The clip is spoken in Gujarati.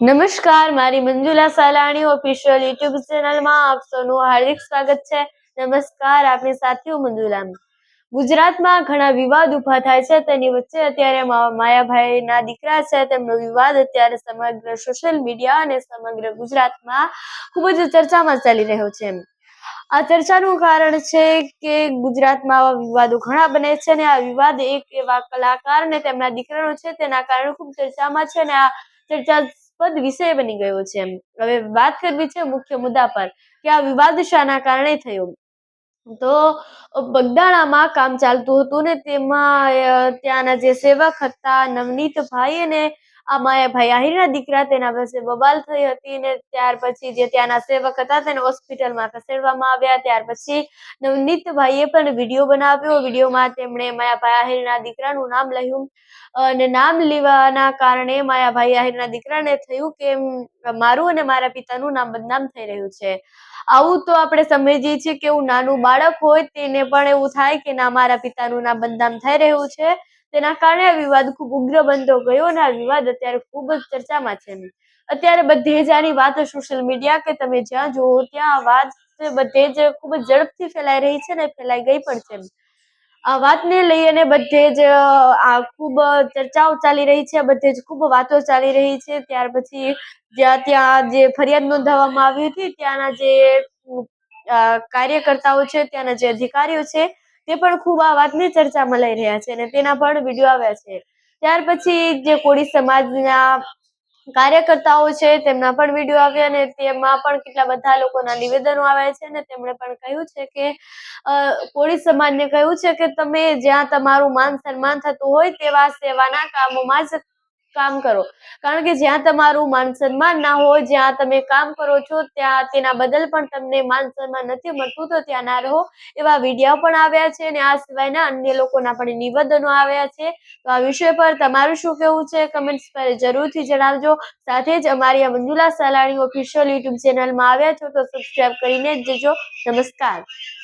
નમસ્કાર, મારી મંજુલા સાલાણી ઓફિશિયલ યુટ્યુબ ચેનલમાં આપ સૌનું હાર્દિક સ્વાગત છે. નમસ્કાર આપની સાથે મંજુલા ગુજરાતમાં ઘણા વિવાદ ઊભા થાય છે. તેની વચ્ચે અત્યારે માયાભાઈના દીકરા છે. તેમનો વિવાદ અત્યારે સમગ્ર સોશિયલ મીડિયા અને સમગ્ર ગુજરાતમાં ખૂબ જ ચર્ચામાં ચાલી રહ્યો છે. આ ચર્ચાનું કારણ છે કે ગુજરાતમાં આવા વિવાદો ઘણા બને છે અને આ વિવાદ એક એવા કલાકાર ને તેમના દીકરાનો છે. તેના કારણે ખૂબ ચર્ચામાં છે અને આ ચર્ચાસ્પદ વિષય બની ગયો છે હવે વાત કરવી છે મુખ્ય મુદ્દા પર કે આ વિવાદ શાના કારણે થયો. તો બગદાણામાં કામ ચાલતું હતું ને તેમાં ત્યાંના જે સેવક હતા, નવનીતભાઈ અને આ માયાભાઈ આહિરના દીકરા તેના પાસે બબાલ થઈ હતી ને ત્યાર પછી જે ત્યાંના સેવક હતા તેને હોસ્પિટલમાં ખસેડવામાં આવ્યા. ત્યાર પછી નવનીતભાઈએ પણ વીડિયો બનાવ્યો. વિડીયોમાં તેમણે માયાભાઈ આહિરના દીકરાનું નામ લખ્યું અને નામ લેવાના કારણે માયાભાઈ આહિરના દીકરાને થયું કે મારું અને મારા પિતાનું નામ બદનામ થઈ રહ્યું છે. આવું તો આપણે સમજીએ છીએ કે એવું નાનું બાળક હોય તેને પણ એવું થાય કે ના, મારા પિતાનું નામ બદનામ થઈ રહ્યું છે. તેના કારણે આ વિવાદ ખૂબ ઉગ્ર બનતો ગયો અને આ વિવાદ અત્યારે ખૂબ જ ચર્ચામાં છે. અત્યારે બધે જ આની વાત સોશિયલ મીડિયા કે તમે જ્યાં જુઓ ત્યાં આ વાત બધે જ ખૂબ જ ઝડપથી ફેલાઈ રહી છે ને ફેલાઈ ગઈ પણ છે. આ વાતને લઈ અને બધે જ આ ખૂબ ચર્ચાઓ ચાલી રહી છે, બધે જ ખૂબ વાતો ચાલી રહી છે. ત્યાર પછી જ્યાં ત્યાં જે ફરિયાદ નોંધાવવામાં આવી હતી ત્યાંના જે કાર્યકર્તાઓ છે, ત્યાંના જે અધિકારીઓ છે તે પણ ખૂબ આ વાતની ચર્ચામાં લઈ રહ્યા છે અને તેના પણ વીડિયો આવ્યા છે. ત્યાર પછી જે કોળી સમાજના કાર્યકર્તાઓ છે, તેમના પણ વીડિયો આવ્યા અને તેમાં પણ કેટલા બધા લોકોના નિવેદનો આવ્યા છે અને તેમણે પણ કહ્યું છે કે કોળી સમાજને કહ્યું છે કે, તમે જ્યાં તમારું માન સન્માન થતું હોય તેવા સેવાના કામોમાં જ કામ કરો. કારણ કે જ્યાં તમારું માન સન્માન ના હોય, જ્યાં તમે કામ કરો છો, ત્યાં તેના બદલ પણ તમને માન સન્માન નથી મળતું, તો ત્યાં ના રહો. એવા વીડિયો પણ આવ્યા છે અને આ સિવાયના અન્ય લોકોના પણ નિવેદનો આવ્યા છે. તો આ વિષય પર તમારું શું કહેવું છે? કમેન્ટ્સ પર જરૂરથી જણાવજો. સાથે જ અમારી આ મંજુલા સાલાણી ઓફિશિયલ યુટ્યુબ ચેનલમાં આવ્યા છો તો સબસ્ક્રાઇબ કરીને જજો. નમસ્કાર.